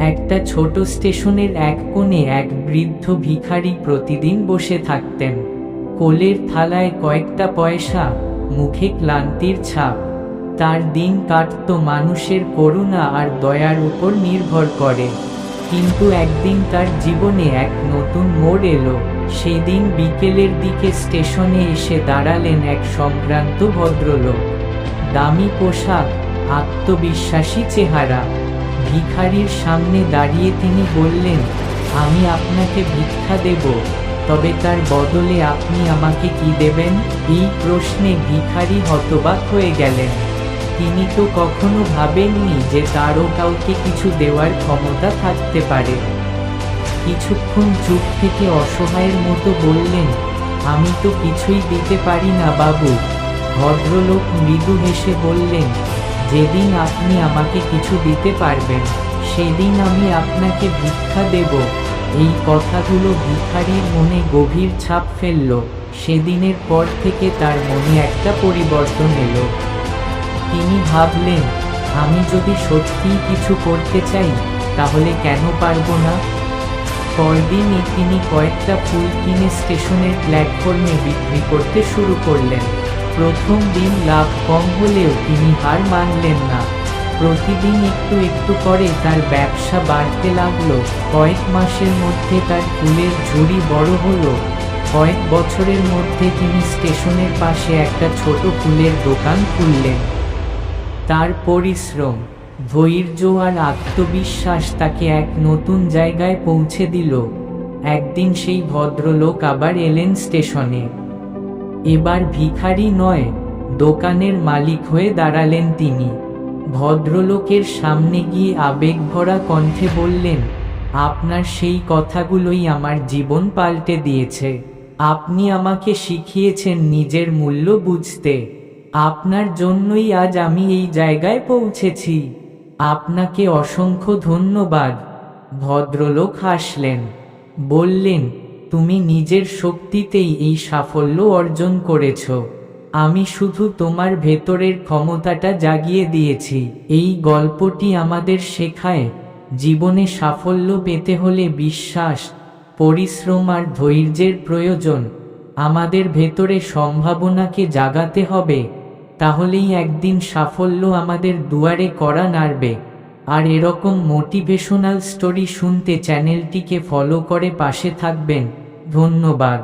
একটা ছোট স্টেশনের এক কোণে এক বৃদ্ধ ভিখারি প্রতিদিন বসে থাকতেন। কোলের থালায় কয়েকটা পয়সা, মুখে ক্লান্তির ছাপ। তার দিন কাটতো মানুষের করুণা আর দয়ার উপর নির্ভর করে। কিন্তু একদিন তার জীবনে এক নতুন মোড় এলো। সেদিন বিকেলের দিকে স্টেশনে এসে দাঁড়ালেন এক সম্ভ্রান্ত ভদ্রলোক। দামি পোশাক, আত্মবিশ্বাসী চেহারা। ভিখারির সামনে দাঁড়িয়ে তিনি বললেন, আমি আপনাকে ভিক্ষা দেব, তবে তার বদলে আপনি আমাকে কি দেবেন? এই প্রশ্নে ভিখারি হতবাক হয়ে গেলেন। তিনি তো কখনো ভাবেননি যে তারও কাউকে কিছু দেওয়ার ক্ষমতা থাকতে পারে। কিছুক্ষণ চুপ থেকে অসহায়ের মতো বললেন, আমি তো কিছুই দিতে পারি না বাবু। ভদ্রলোক মৃদু হেসে বললেন যেদিন আপনি আমাকে কিছু দিতে পারবেন, সেদিন আমি আপনাকে ভিক্ষা দেব। এই কথাগুলো ভিখারির মনে গভীর ছাপ ফেলল। সেদিনের পর থেকে তার মনে একটা পরিবর্তন এলো। তিনি ভাবলেন, আমি যদি সত্যিই কিছু করতে চাই, তাহলে কেন পারব না? পরদিনই তিনি কয়েকটা ফুল কিনে স্টেশনের প্ল্যাটফর্মে বিক্রি করতে শুরু করলেন। প্রথম দিন লাভ কম হলেও তিনি হার মানলেন না। প্রতিদিন একটু একটু করে তার ব্যবসা বাড়তে লাগল। কয়েক মাসের মধ্যে তার ফুলের ঝুড়ি বড় হলো। কয়েক বছরের মধ্যে তিনি স্টেশনের পাশে একটা ছোট ফুলের দোকান খুললেন। তার পরিশ্রম, ধৈর্য আর আত্মবিশ্বাস তাকে এক নতুন জায়গায় পৌঁছে দিল। একদিন সেই ভদ্রলোক আবার এলেন স্টেশনে। এবার ভিখারি নয়, দোকানের মালিক হয়ে দাঁড়ালেন তিনি। ভদ্রলোকের সামনে গিয়ে আবেগ ভরা কণ্ঠে বললেন, আপনার সেই কথাগুলোই আমার জীবন পাল্টে দিয়েছে। আপনি আমাকে শিখিয়েছেন নিজের মূল্য বুঝতে। আপনার জন্যই আজ আমি এই জায়গায় পৌঁছেছি। আপনাকে অসংখ্য ধন্যবাদ। ভদ্রলোক হাসলেন, বললেন তুমি নিজের শক্তিতেই এই সাফল্য অর্জন করেছ। আমি শুধু তোমার ভেতরের ক্ষমতাটা জাগিয়ে দিয়েছি। এই গল্পটি আমাদের শেখায়, জীবনে সাফল্য পেতে হলে বিশ্বাস, পরিশ্রম আর ধৈর্যের প্রয়োজন। আমাদের ভেতরে সম্ভাবনাকে জাগাতে হবে, তাহলেই একদিন সাফল্য আমাদের দুয়ারে করা নাড়বে। আর এরকম মোটিভেশনাল স্টোরি শুনতে চ্যানেলটিকে ফলো করে পাশে থাকবেন। ধন্যবাদ।